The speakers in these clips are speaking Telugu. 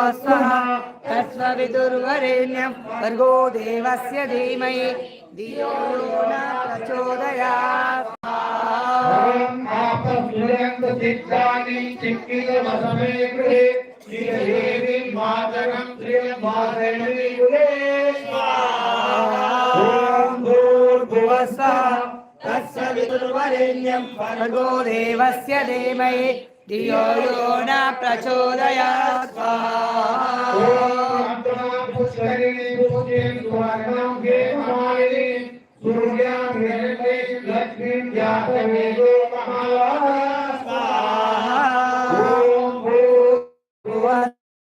भूर्भुवस्वः तत्सवितुर्वरेण्यं भर्गो देवस्य धीमहि धियो यो न प्रचोदयात् चित्तानि चिक्किलवसमे गृहे श्रीदेवी मातरं श्रियमादेवी कुले ॐ भूर्भुवस्वः तत्सवितुर्वरेण्यं भर्गो देवस्य धीमहि धियो यो न प्रचोदयात्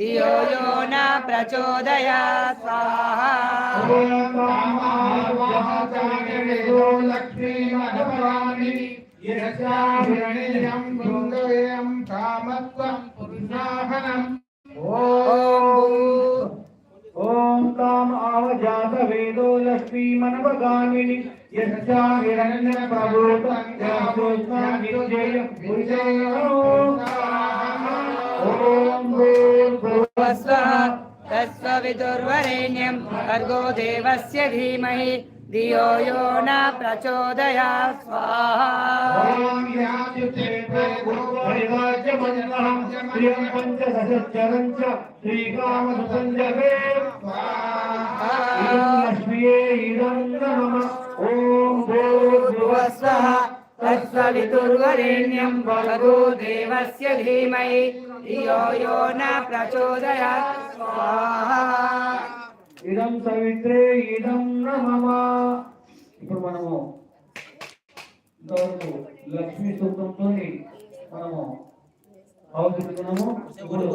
धियो यो न प्रचोदयात् स्वाहा लक्ष्मी मधुराणि यस्याभिरणीयं सुन्दरं कामत्वं पुरुषाहनम् ॐ ताम् आवजात वेदो लक्ष्मी मनवगामिनि यस्या हिरण्य प्रभूतं ॐ स्वः तत्सवितुर्वरेण्यं भर्गो देवस्य धीमहि धियो यो न प्रचोदया स्वाहा। स्वः तत्सवितुर्वरेण्यं भर्गो देवस्य धीमहि धियो यो न प्रचोदयात् स्वाहा ఇదం సవిత్రే ఇదం నమమ ఇప్పుడు మనము ఇంతవరకు లక్ష్మీ సూత్రంతో మనము అవసరుతున్నాము ఇప్పుడు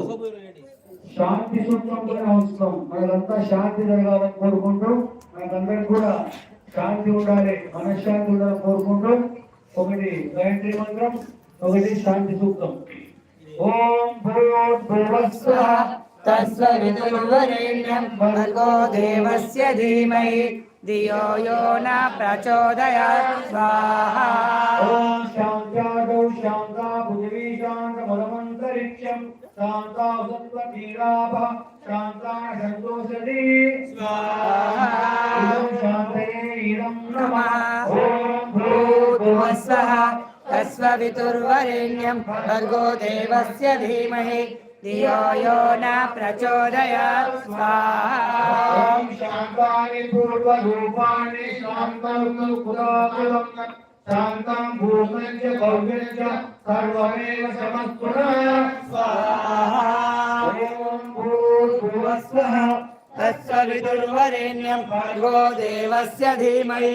శాంతి సూత్రంతో అవసరం మనకంతా శాంతి జరగాలని కోరుకుంటూ మనకందరికి కూడా శాంతి ఉండాలి మనశ్శాంతి ఉండాలని కోరుకుంటూ ఒకటి గాయత్రి మంత్రం ఒకటి శాంతి సూత్రం ॐ भूर्भुवस्वः तत्सवितुर्वरेण्यं भर्गो देवस्य धीमहि। धियो यो न प्रचोदयात् स्वाहा। ॐ शान्त्यादौ शान्ता पृथिवी शान्तमलमन्तरिक्षं शान्ता सत्त्वकीलाभः शान्ता सन्तोषदे स्वाहा शान्तये इदं नमः। कवितुर्वरेण्यं भर्गो देवस्य धीमहि धियो यो न प्रचोदयात् पूर्वरूपाणि च च सर्वमेव स्वाहा। भर्गो देवस्य धीमहि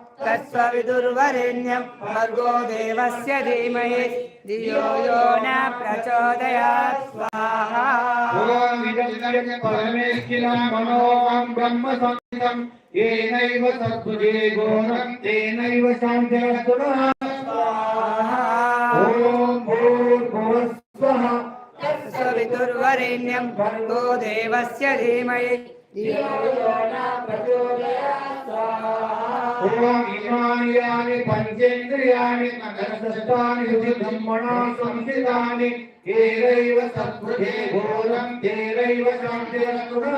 तत्सवितुर्वरेण्यं भर्गो देवस्य धीमहि धियो यो न प्रचोदयात् स्वाहा ॐ इदं परमेश्वरा मनोहं ब्रह्मसङ्ख्यं येनैव सद्भुजे घोरं तेनैव शान्तिरस्तु न ॐ भूर्भुवस्वः सवितुर्वरेण्यं भर्गो देवस्य धीमहि ఇంద్రియాణి పంచేంద్రియాణి నగరస్థాని బ్రహ్మణా సంస్థితాని తేరైవ సద్భుతే ఘోరం తేరైవ శాంతిరకుణా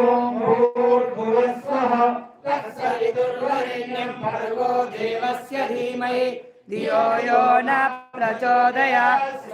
ఓం భూర్భువః స్వః తత్సవితుర్వరేణ్యం ధియో యో న ప్రచోదయాత్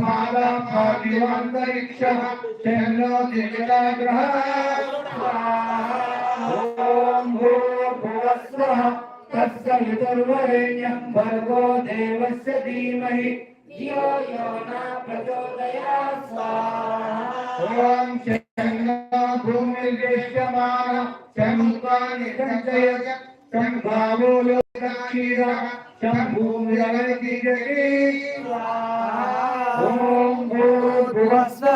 भागाभाग्यवान्तरिक्ष तेनो दिव्यग्रह ॐ भूर्भुवस्वः, तस्य पितुर्वरेण्यं भर्गो देवस्य धीमहि। यो यो न प्रचोदयात् स्वाहा। चेन्नो शङ्गा भूमिर्देश्यमान शङ्का निसञ्चयत शङ्भावो लोकक्षीरः शम्भूमिरवर्ति जगे स्वाहा। ఓం భూర్భువస్వ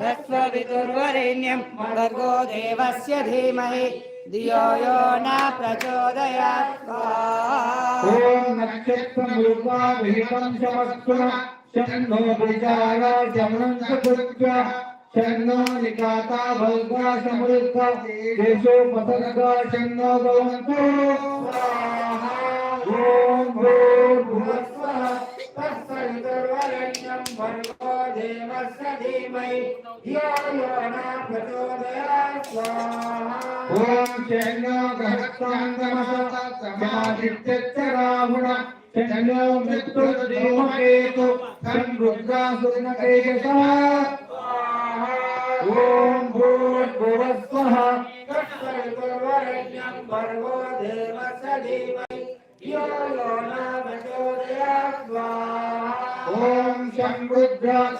తత్వవిదుర్వరేణ్యం భర్గో దేవస్య ధీమహి ధియో యో న ప్రచోదయాత్ ఓం నక్షత్రం రూపా విహితం సమస్తమ షణ్ణో విచార శమనం दुर्वरण्यं भर्गो देवस्य धीमहि यो यो न प्रचोदयात् स्वाहा ॐ चेन्नो गहस्ताङ्गमसमादित्यच्चराहुण चेन्नो मृत्युर्देवमेतु संरुद्रासुनकेशः ॐ भूर्भुवः स्वः कष्टर्वरण्यं भर्गो देवस्य धीमहि ॐ शम्भुद्राक्षमादित्यः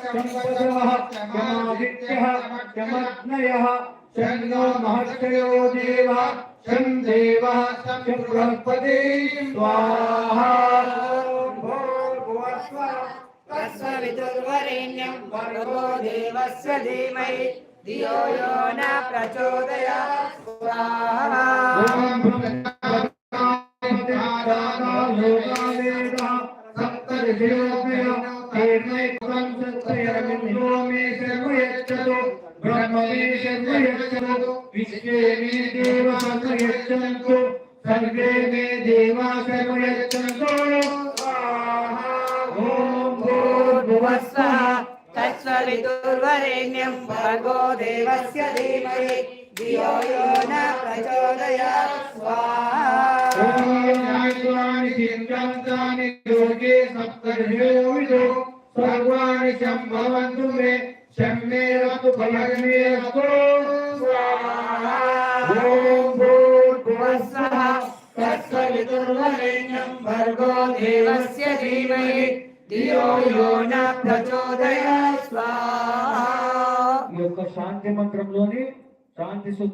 शमग्नयः शं महर्षयो देवः शं बृहस्पति स्वाहा। तत्सवितुर्वरेण्यं भर्गो न प्रचोदय విశ్వే మే దేవా కృయచ్చంతో సర్వే మే దేవా కృయచ్చంతో ఓం భూర్భువస్సః तत्सवितुर्वरेण्यं भर्गो देवस्य धीमहि धियो यो न प्रचोदयात् स्वाहा ఈ యొక్క శాంతి మంత్రంలోని శాంతి సూత్రం